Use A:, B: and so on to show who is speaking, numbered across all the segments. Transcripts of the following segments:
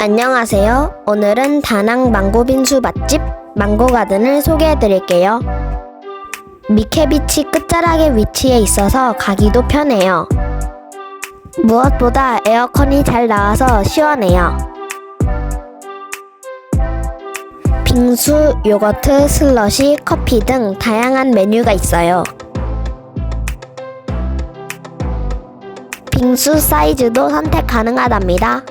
A: 안녕하세요. 오늘은 다낭 망고 빙수 맛집 망고가든을 소개해 드릴게요. 미케비치 끝자락에 위치해 있어서 가기도 편해요. 무엇보다 에어컨이 잘 나와서 시원해요. 빙수, 요거트, 슬러시, 커피 등 다양한 메뉴가 있어요. 빙수 사이즈도 선택 가능하답니다.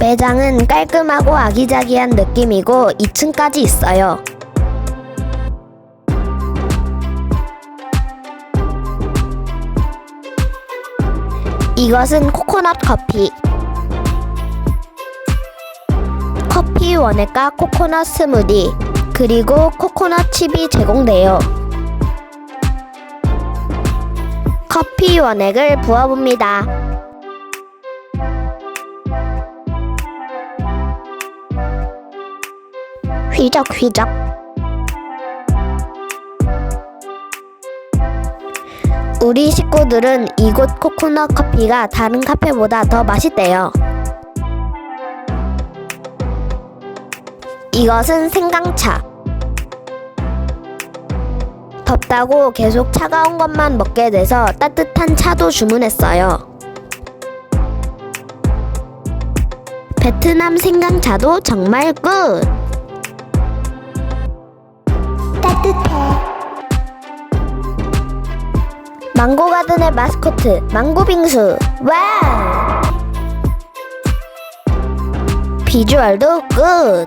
A: 매장은 깔끔하고 아기자기한 느낌이고 2층까지 있어요. 이것은 코코넛 커피. 커피 원액과 코코넛 스무디, 그리고 코코넛 칩이 제공돼요. 커피 원액을 부어봅니다. 휘적휘적. 우리 식구들은 이곳 코코넛 커피가 다른 카페보다 더 맛있대요. 이것은 생강차. 덥다고 계속 차가운 것만 먹게 돼서 따뜻한 차도 주문했어요. 베트남 생강차도 정말 굿! 망고가든의 마스코트, 망고빙수. 와우! 비주얼도 굿!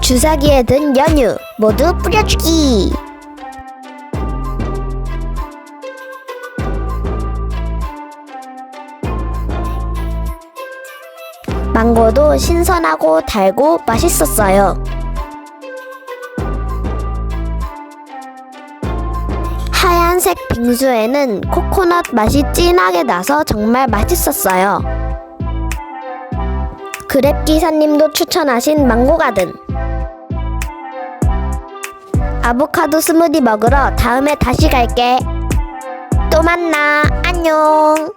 A: 주사기에 든 연유 모두 뿌려주기. 망고도 신선하고 달고 맛있었어요. 하얀색 빙수에는 코코넛 맛이 진하게 나서 정말 맛있었어요. 그랩 기사님도 추천하신 망고가든. 아보카도 스무디 먹으러 다음에 다시 갈게. 또 만나. 안녕.